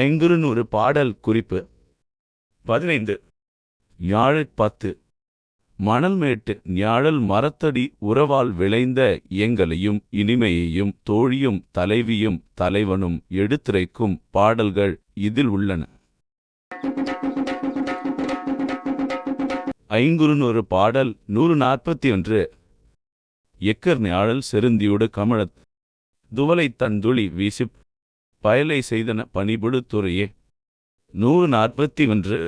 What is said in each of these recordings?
ஐங்குறுநூறு பாடல் குறிப்பு. பதினைந்து. ஞாழற் பத்து. மணல்மேட்டு ஞாழல் மரத்தடி உறவால் விளைந்த எங்களையும் இனிமையையும் தோழியும் தலைவியும் தலைவனும் எடுத்துரைக்கும் பாடல்கள் இதில் உள்ளன. ஐங்குறுநூறு பாடல் நூறு நாற்பத்தி ஒன்று. எக்கர் ஞாழல் செருந்தியோடு கமழத் துவலை தந்துளி வீசிப் பயலை செய்தன பணிபுடு துறையே நூறு நாற்பத்தி ஒன்று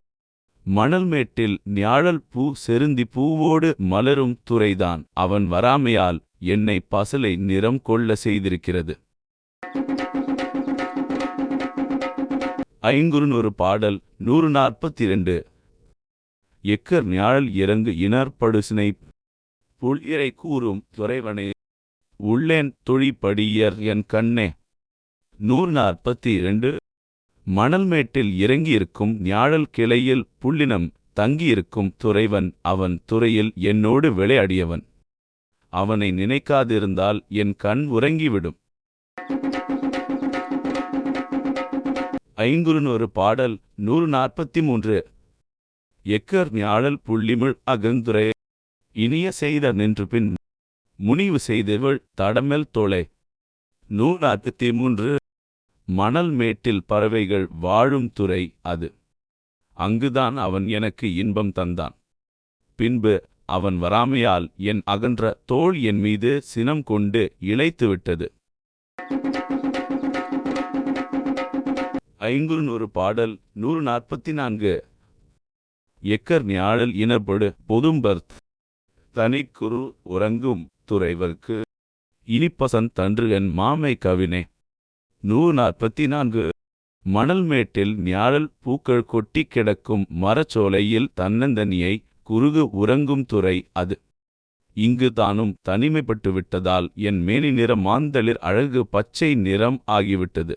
மணல்மேட்டில் ஞாழல் பூ செருந்தி பூவோடு மலரும் துறைதான். அவன் வராமையால் என்னை பசலை நிறம் கொள்ள செய்திருக்கிறது. ஐங்குறுநூறு பாடல் நூறு நாற்பத்தி இரண்டு எக்கர் ஞாழல் இறங்கு இனற்படுசினை புல் இறை கூறும் துறைவனே. உள்ளேன் தொழிப்படியர் என் கண்ணே. நூறு நாற்பத்தி இரண்டு. மணல்மேட்டில் இறங்கியிருக்கும் ஞாழல் கிளையில் புள்ளினம் தங்கியிருக்கும் துறைவன் அவன் துறையில் என்னோடு விளையாடியவன். அவனை நினைக்காதிருந்தால் என் கண் உறங்கிவிடும். ஐங்குறுநூறு பாடல் நூறு நாற்பத்தி மூன்று. எக்கர் ஞாழல் புள்ளிமிழ் அகந்துரை இனிய செய்த நின்று பின் முனிவு செய்தவள் தடமெல் தொலை நூறு நாற்பத்தி மூன்று. மணல் மேட்டில் பறவைகள் வாழும் துறை அது. அங்குதான் அவன் எனக்கு இன்பம் தந்தான். பின்பு அவன் வராமையால் என் அகன்ற தோள் என் மீது சினம் கொண்டு இழைத்துவிட்டது ஐங்குறுநூறு பாடல் நூறு நாற்பத்தி நான்கு எக்கர் ஞாழல் இனப்படு பொதும்பர்த். தனிக்குரு உறங்கும் துறைவர்க்கு. இனிப்பசன் தன்று என் மாமை கவினே. நூறு நாற்பத்தி நான்கு. மணல்மேட்டில் ஞாழல் பூக்கள் கொட்டி கிடக்கும் மரச்சோலையில் தன்னந்தனியை குறுகு உறங்கும் துறை அது. இங்கு தானும் தனிமைப்பட்டு விட்டதால் என் மேனி நிற மாந்தளிர் அழகு பச்சை நிறம் ஆகிவிட்டது.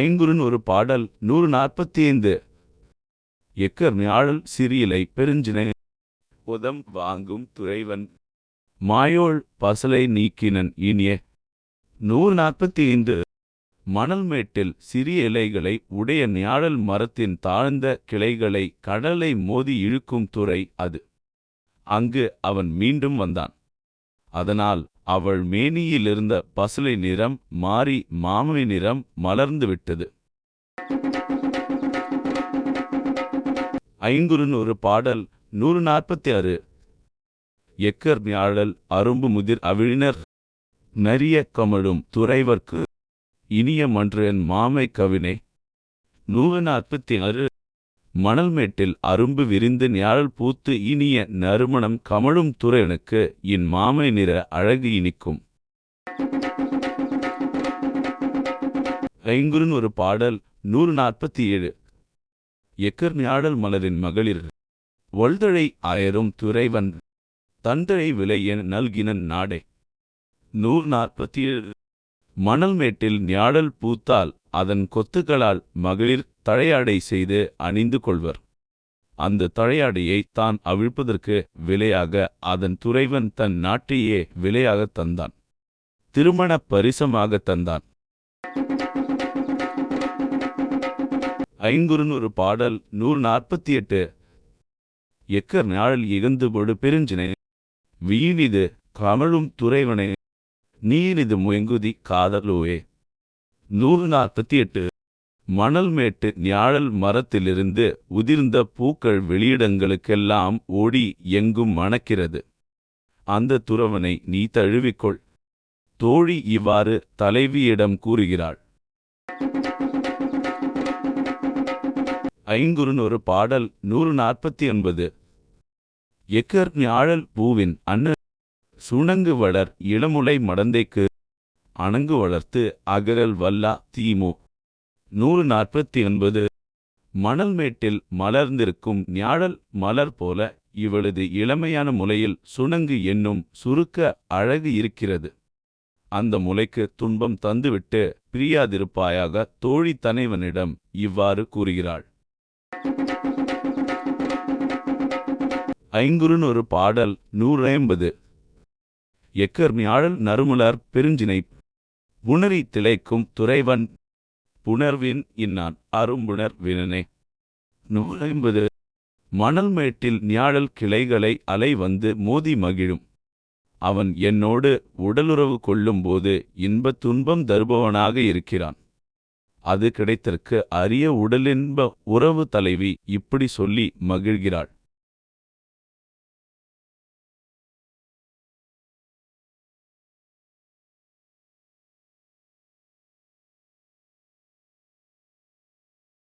ஐங்குறுநூறு பாடல் நூறு நாற்பத்தி ஐந்து எக்கர் ஞாழல் சிறியலை பெருஞ்சினை. உதம் வாங்கும் துறைவன். மாயோள் பசலை நீக்கினன் இனிய. நூறு நாற்பத்தி ஐந்து மணல்மேட்டில் சிறிய இலைகளை உடைய ஞாழல் மரத்தின் தாழ்ந்த கிளைகளை கடலை மோதி இழுக்கும் துறை அது. அங்கு அவன் மீண்டும் வந்தான். அதனால் அவள் மேனியிலிருந்த பசலை நிறம் மாறி மாமி நிறம் மலர்ந்து விட்டது. ஐங்குறுநூறு பாடல் நூறு நாற்பத்தி ஆறு. எக்கர் ஞாழல் அரும்பு முதிர் அவிழினர். நரிய கமழும் துறைவர்க்கு இனிய மன்றன் மாமை கவினை. நூறு நாற்பத்தி ஆறு. மணல்மேட்டில் அரும்பு விரிந்து ஞாழல் பூத்து இனிய நறுமணம் கமழும் துறையனுக்கு என் மாமை நிற அழகு இனிக்கும். ஐங்குறுநூறு பாடல் நூறு நாற்பத்தி ஏழு. எக்கர் ஞாழல் மலரின் மகளிர். ஒல்தழை ஆயரும் துறைவன். தந்தழை விலை என நல்கினன் நாடே. நூறு நாற்பத்தி ஏழு மணல்மேட்டில் ஞாழல் பூத்தால் அதன் கொத்துகளால் மகளிர் தழையாடை செய்து அணிந்து கொள்வர். அந்த தழையாடையை தான் அவிழ்ப்பதற்கு விலையாக அதன் துறைவன் தன் நாட்டையே விலையாகத் தந்தான். திருமணப் பரிசமாகத் தந்தான். ஐங்குறுநூறு பாடல் நூறு நாற்பத்தி எட்டு எக்கர் நாழல் இகந்து பொடு பெருஞ்சினை வீணிது கமழும் துறைவனே நீரிது முயங்குதி காதலோவே நூறு நாற்பத்தி எட்டு மணல்மேட்டு ஞாழல் மரத்திலிருந்து உதிர்ந்த பூக்கள் வெளியிடங்களுக்கெல்லாம் ஓடி எங்கும் மணக்கிறது. அந்த துறவனை நீ தழுவிக்கொள். தோழி இவ்வாறு தலைவியிடம் கூறுகிறாள். ஐங்குறுநூறு பாடல் நூறு நாற்பத்தி ஒன்பது எக்கர் ஞாழல் பூவின் அன்ன சுணங்கு வளர் இளமுலை மடந்தைக்கு அணங்கு வளர்த்து அகரல் வல்லா தீமு. நூறு நாற்பத்தி ஒன்பது. மணல்மேட்டில் மலர்ந்திருக்கும் ஞாழல் மலர் போல இவளது இளமையான முலையில் சுணங்கு என்னும் சுருக்க அழகு இருக்கிறது. அந்த முலைக்கு துன்பம் தந்துவிட்டு பிரியாதிருப்பாயாக தோழி தனைவனிடம் இவ்வாறு கூறுகிறாள். ஐங்குறுநூறு பாடல் நூறு ஐம்பது. எக்கர் ஞாழல் நறுமுலர் பெருஞ்சினை புணரி திளைக்கும் துறைவன் புணர்வின் இன்னான் அரும்புணர் வினனே. நூலைம்பது மணல்மேட்டில் ஞாழல் கிளைகளை அலை வந்து மோதி மகிழும். அவன் என்னோடு உடலுறவு கொள்ளும்போது இன்பத் துன்பம் தருபவனாக இருக்கிறான். அது கிடைத்தற்கு அரிய உடலின்ப உறவு தலைவி இப்படி சொல்லி மகிழ்கிறாள்.